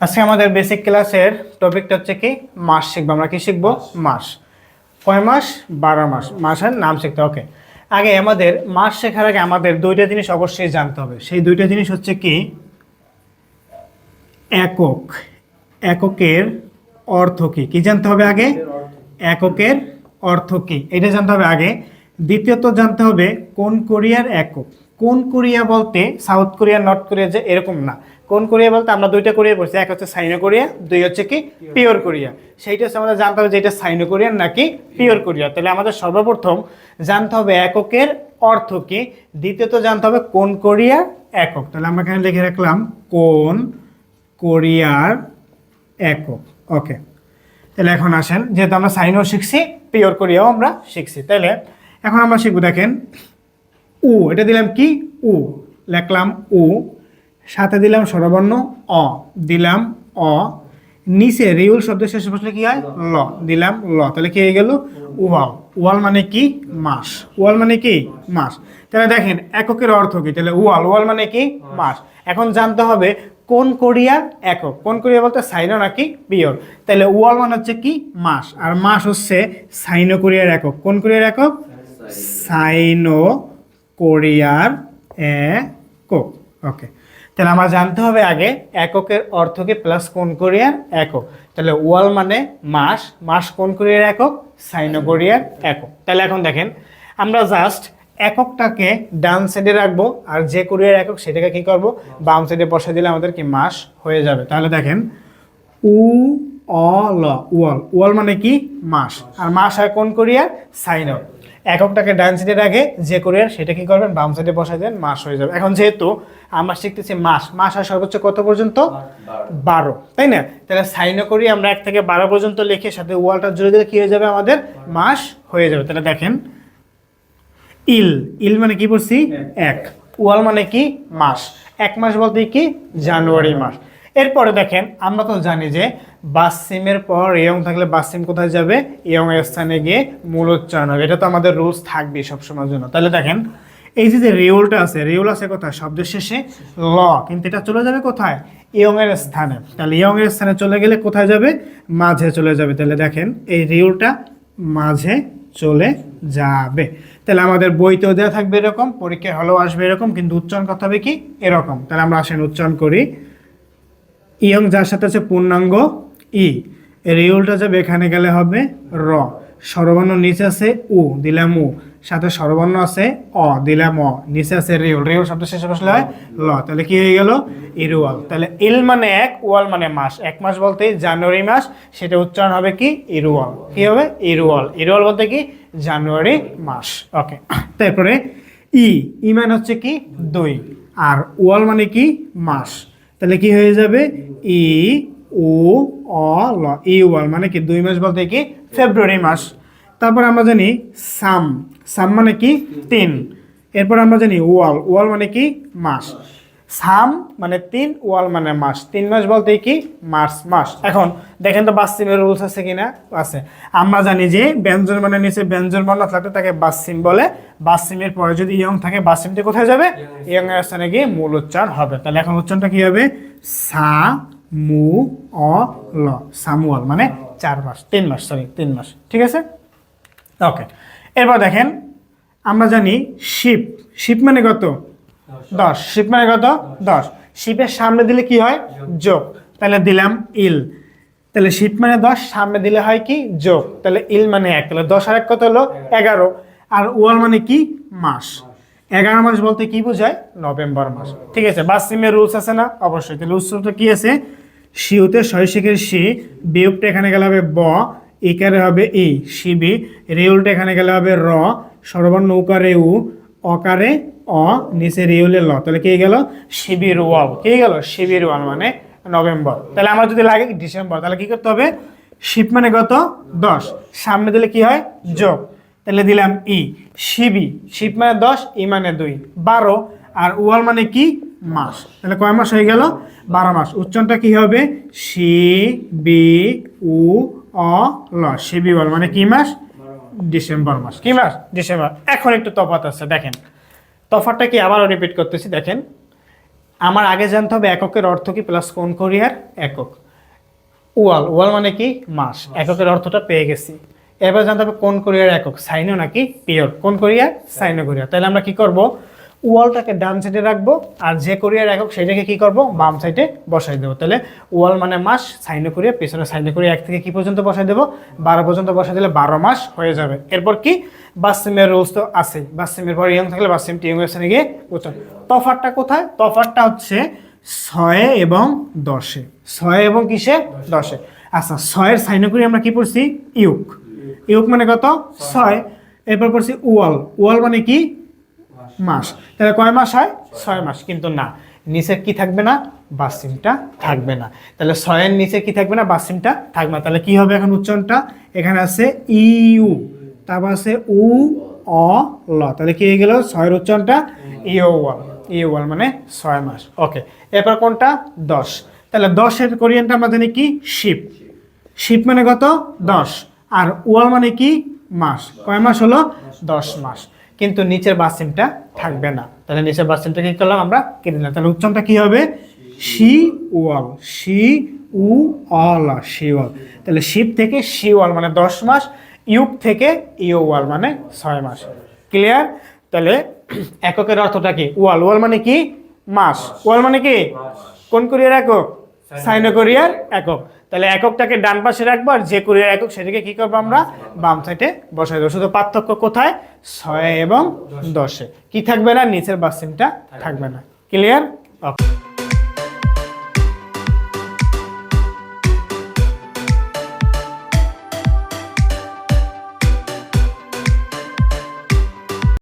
আজকে আমাদের বেসিক ক্লাসের টপিকটা হচ্ছে কি? মাস শিখব। আমরা কি শিখব? মাস। কয় মাস? বারো মাস। মাসের নাম শিখতে ওকে। আগে আমাদের মাস শেখার আগে আমাদের দুইটা জিনিস অবশ্যই জানতে হবে। সেই দুইটা জিনিস হচ্ছে কি? একক। এককের অর্থ কি? কি জানতে হবে আগে? এককের অর্থ কি? এটা জানতে হবে আগে। দ্বিতীয়ত জানতে হবে কোন কোরিয়ার একক। কোন কোরিয়া বলতে সাউথ কোরিয়া, নর্থ কোরিয়া যে এরকম না। কোন কোরিয়া বলতে আমরা দুইটা কোরিয়া বলছি এক হচ্ছে সাইনো কোরিয়া, দুই হচ্ছে কি পিওর কোরিয়া। সেইটা হচ্ছে আমাদের জানতে হবে যে এটা সাইনো কোরিয়ান নাকি পিওর কোরিয়া। তাহলে আমাদের সর্বপ্রথম জানতে হবে এককের অর্থ কি। দ্বিতীয়ত জানতে হবে কোন কোরিয়ার একক। তাহলে আমরা এখানে লিখে রাখলাম কোন কোরিয়ার একক। ওকে। তাহলে এখন আসেন, যেহেতু আমরা সাইনও শিখছি, পিওর কোরিয়াও আমরা শিখছি। তাহলে এখন আমরা শিখব, দেখেন, উ, এটা দিলাম কি? উ, লিখলাম উ, সাথে দিলাম স্বরবর্ণ অ, দিলাম অ, নিচে রিউল শব্দ শেষে বসলে কি হয়? ল, দিলাম ল, তাহলে কি হয়ে গেল? ওয়াল ওয়াল মানে কি? মাস, ওয়াল মানে কি? মাস, তাহলে দেখেন, এককের অর্থ কি? তাহলে ওয়াল ওয়াল মানে কি? মাস, এখন জানতে হবে কোন কোরিয়ার একক, কোন কোরিয়া বলতে সাইনো নাকি পিওর? তাহলে ওয়াল মানে হচ্ছে কি? মাস, আর মাস হচ্ছে সাইনো কোরিয়ার একক, কোন কোরিয়ার একক? সাইনো কোরিয়ার একক ওকে তাহলে আমার জানতে হবে আগে এককের অর্থকে প্লাস কোন কোরিয়ার একক? তাহলে ওয়াল মানে মাস। মাস কোন কোরিয়ার একক? সাইনো কোরিয়ার একক। তাহলে এখন দেখেন, আমরা জাস্ট এককটাকে ডান সাইডে রাখব আর যে কোরিয়ার একক সেটাকে কি করব? বাম সাইডে বসে দিলে আমাদের কি মাস হয়ে যাবে। তাহলে দেখেন, উ, অ ওয়াল। ওয়াল মানে কি? মাস। আর মাস হয় কোন কোরিয়ার? সাইন। এককটাকে ডান সাইডে রাখে যে কোরিয়ার সেটা কি করবেন? বাম সাইডে বসাই দেন মাস হয়ে যাবে। এখন যেহেতু আমরা শিখতেছি মাস মাস হয় সর্বোচ্চ কত পর্যন্ত? বারো। তাই না? তাহলে সাইনও করি আমরা এক থেকে বারো পর্যন্ত লিখে সাথে ওয়ালটা জুড়ে দিলে কি হয়ে যাবে আমাদের? মাস হয়ে যাবে। তাহলে দেখেন ইল ইল মানে কি বলছি? এক। ওয়াল মানে কি? মাস। এক মাস বলতে কি? জানুয়ারি মাস। এরপরে দেখেন, আমরা তো জানি যে বাসিমের পর ইয়ং থাকলে বাসিম কোথায় যাবে? ইয়ং এর স্থানে গিয়ে মূল উচ্চারণ হবে। এটা তো আমাদের রুলস থাকবে সবসময়ের জন্য। তাহলে দেখেন, এই যে যে রিউলটা আছে রিউল আছে কোথায়? শব্দের শেষে ল। কিন্তু এটা চলে যাবে কোথায়? ইয়ং এর স্থানে। তাহলে ইয়ং এর স্থানে চলে গেলে কোথায় যাবে? মাঝে চলে যাবে। তাহলে দেখেন, এই রিউলটা মাঝে চলে যাবে। তাহলে আমাদের বইতেও দেওয়া থাকবে এরকম, পরীক্ষায় হলেও আসবে এরকম, কিন্তু উচ্চারণ করতে হবে কি? এরকম। তাহলে আমরা আসেন উচ্চারণ করি। ইয়ং যার সাথে আছে পূর্ণাঙ্গ ই। রিউলটা যাবে এখানে গেলে হবে র। স্বরবর্ণ নিচে আছে উ, দিলাম উ। সাথে স্বরবর্ণ আছে অ, দিলাম অ। নিচে আছে রিউল রিউল শব্দ শেষে বসলে হয় ল। তাহলে কি হয়ে গেল? ইরুয়াল। তাহলে ইল মানে এক, ওয়াল মানে মাস। এক মাস বলতে জানুয়ারি মাস, সেটা উচ্চারণ হবে কি? ইরুয়াল। কি হবে? ইরুয়াল। ইরুয়াল বলতে কি? জানুয়ারি মাস। ওকে। তারপরে ই। ই মানে হচ্ছে কি? দুই। আর ওয়াল মানে কি? মাস। তাহলে কি হয়ে যাবে? ই ও অ, ল। ই ওয়াল মানে কি? দুই মাস বলতে কি? ফেব্রুয়ারি মাস। তারপর আমরা জানি সাম। সাম মানে কি? তিন। এরপর আমরা জানি ওয়াল। ওয়াল মানে কি? মাস। সাম মানে তিন, ওয়াল মানে মাস। তিন মাস বলতে কি? মার্চ, মাস। এখন, দেখেন তো বাসিমের রুলস আছে কিনা? আছে। আমরা জানি যে ব্যঞ্জন মানে নিচে ব্যঞ্জন বর্ণ থাকলে তাকে বাসিম বলে। বাসিমের পরে যদি ইয়ং থাকে বাসিমটি কোথায় যাবে? ইয়ং এর স্থানে গিয়ে মূল উচ্চারণ হবে। তাহলে এখন উচ্চারণটা কি হবে? সা, মু, অ, ল। সামুয়াল মানে চার মাস। তিন মাস সরি তিন মাস। ঠিক আছে? ওকে এরপর দেখেন, আমরা জানি শিপ। শিপ মানে কত? দশ। শিপ মানে কত? দশ। শিপের সামনে দিলে কি হয়? যোগ। তাহলে দিলাম ইল। তাহলে শিপ মানে দশ, সামনে দিলে হয় কি? যোগ। তাহলে ইল মানে এক। তাহলে দশ আর এক কত হলো? এগারো। আর ওয়াল মানে কি? মাস। এগারো মাস বলতে কি বোঝায়? নভেম্বর মাস। ঠিক আছে, বাসিমের রুলস আছে না? অবশ্যই। তাহলে উৎসবটা কি আছে? শিউতে শৈশিকের শি বিয়োগটা এখানে গেলে হবে ব, ইকারে হবে ই শিবি রেউলটা এখানে গেলে হবে র সর্বর্ণ উকারে উ, অকারে অ, নিচে রিউলে ল তাহলে কে গেল? শিবির ওয়াল কে গেল? শিবির ওয়াল মানে নভেম্বর তাহলে আমার যদি লাগে ডিসেম্বর তাহলে কি করতে হবে? শিব মানে কত? দশ। সামনে দিলে কি হয়? যোগ। তাহলে দিলাম ই। শিবি। শিব মানে দশ, ই মানে দুই। বারো আর ওয়াল মানে কি? মাস। তাহলে কয় মাস হয়ে গেল? বারো মাস। উচ্চারণটা কি হবে? সি বি উ অ ল শিবি ওয়াল মানে কি মাস? ডিসেম্বর মাস। কি মাস? ডিসেম্বর এখন একটু তফাত আছে, দেখেন। তফাৎটা কি আবারও রিপিট করতেছি দেখেন। আমার আগে জানতে হবে এককের অর্থ কি প্লাস কোন কোরিয়ার? একক। ওয়াল ওয়াল মানে কি? মাস। এককের অর্থটা পেয়ে গেছি। এবার জানতে হবে কোন কোরিয়ার একক? সাইনো নাকি পিওর? কোন কোরিয়ার সাইনো কোরিয়া। তাহলে আমরা কি করব? ওয়ালটাকে ডান সাইডে রাখব, আর যে কোরিয়ার একক সেটাকে কি করব? বাম সাইডে বসাই দেবো। তাহলে ওয়াল মানে মাস সাইনো কোরিয়া পেছনে সাইনে কোরিয়া এক থেকে কি পর্যন্ত বসাই দেবো? বারো পর্যন্ত বসাই দিলে বারো মাস হয়ে যাবে। এরপর কি? বাসিমের রুলস তো আছে বাসিমের পর ইয়ং থাকলে বাসিম টিয়ং এর গিয়ে উচ্চারণ। তফাতটা কোথায়? তফাতটা হচ্ছে ছয়ে এবং দশে। ছয় এবং কিসে? দশে। আচ্ছা ছয়ের সাইনে করে আমরা কি পড়ছি? ইউক। ইউক মানে কত? ছয়। এরপর পড়ছি ওয়াল। ওয়াল মানে কি? মাস। তাহলে কয় মাস হয়? ছয় মাস। কিন্তু না নিচে কি থাকবে না? বাসিমটা থাকবে না। তাহলে ছয়ের নিচে কি থাকবে না? বাসিমটা থাকবে না। তাহলে কি হবে এখন উচ্চারণটা? এখানে আছে ইউ, তারপর আছে উ, অ, ল। তাহলে কি হয়ে গেল? ছয়ের উচ্চারণটা ইও ওয়াল। ইও ওয়াল মানে ছয় মাস। ওকে, এরপর কোনটা? দশ। তাহলে দশের কোরিয়ানটা আমরা জানি কি? শিপ। শিপ মানে কত? দশ। আর ওয়াল মানে কি? মাস। কয় মাস হলো? দশ মাস। কিন্তু নিচের বাসিমটা থাকবে না। তাহলে নিচের বাসিমটা কি করলাম আমরা? কেটে দিলাম তাহলে উচ্চারণটা কি হবে? শি ওয়াল শি উ অল শি ওয়াল তাহলে শিব থেকে শি ওয়াল মানে দশ মাস, ইউক থেকে ইউ ওয়াল মানে ছয় মাস। ক্লিয়ার তাহলে এককের অর্থটা কি? ওয়াল। ওয়াল মানে কি? মাস। ওয়াল মানে কি? কোন কোরিয়ার একক? সাইনো কোরিয়ার একক। তাহলে এককটাকে ডান পাশে রাখব আর যে করে একক সেটাকে কি করব আমরা? বাম সাইডে বসাই দেবো। শুধু পার্থক্য কোথায়? ছয় এবং দশে। কি থাকবে না? নিচের বাসিমটা থাকবে না। Clear okay